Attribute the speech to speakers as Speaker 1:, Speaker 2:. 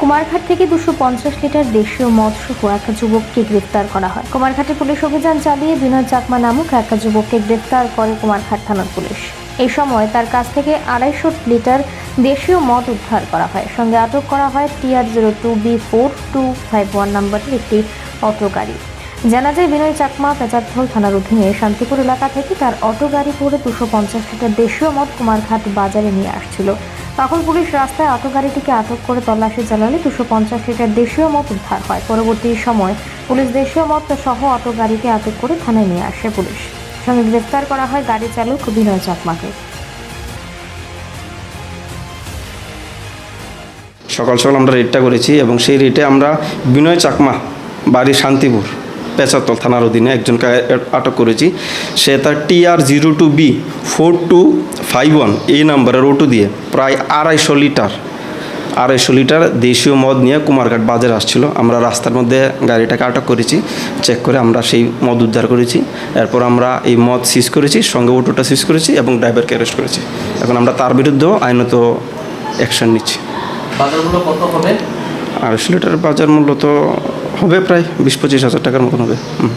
Speaker 1: কুমারঘাট থেকে দুশো পঞ্চাশ লিটার দেশীয় মদ সহ এক যুবককে গ্রেফতার করা হয়। কুমারঘাটে পুলিশ অভিযান চালিয়ে বিনয় চাকমা নামক এক যুবককে গ্রেফতার করে কুমারঘাট থানার পুলিশ। এই সময় তার কাছ থেকে আড়াইশো লিটার দেশীয় মদ উদ্ধার করা হয়। সঙ্গে আটক করা হয় TR zero two B four two five one নম্বরের একটি অটো গাড়ি। জানা যায়, বিনয় চাকমা পেঁচারথল থানার অধীনে শান্তিপুর এলাকা থেকে তার অটো গাড়ি করে দুশো পঞ্চাশ লিটার দেশীয় মদ কুমারঘাট বাজারে নিয়ে আসছিল। তখন পুলিশ রাস্তায় অটো গাড়িটিকে আটক করে তল্লাশি চালালে দুশো পঞ্চাশ লিটার দেশীয় মদ উদ্ধার হয়। পরবর্তী সময় পুলিশ দেশীয় মদ সহ অটো গাড়িকে আটক করে থানায় নিয়ে আসে পুলিশ। সঙ্গে গ্রেফতার করা হয় গাড়ি চালক বিনয় চাকমাকে।
Speaker 2: সকাল সকাল আমরা রেটটা করেছি এবং সেই রেটে আমরা বিনয় চাকমা, বাড়ি শান্তিপুর পেঁচাতল থানার অধীনে একজনকে আটক করেছি। সে তার TR zero two B four two five one এই নাম্বারের ওটু দিয়ে প্রায় আড়াইশো লিটার আড়াইশো লিটার দেশীয় মদ নিয়ে কুমারঘাট বাজারে আসছিল। আমরা রাস্তার মধ্যে গাড়িটাকে আটক করেছি চেক করে আমরা সেই মদ উদ্ধার করেছি। এরপর আমরা এই মদ সিজ করেছি সঙ্গে অটোটা সিজ করেছি এবং ড্রাইভারকে অ্যারেস্ট করেছি। এখন আমরা তার বিরুদ্ধেও আইনত অ্যাকশন নিচ্ছি।
Speaker 3: বাজার মূল্য কত হবে?
Speaker 2: আড়াইশো লিটার বাজার মূল্য তো হবে প্রায় বিশ পঁচিশ হাজার টাকার মতন হবে। হুম।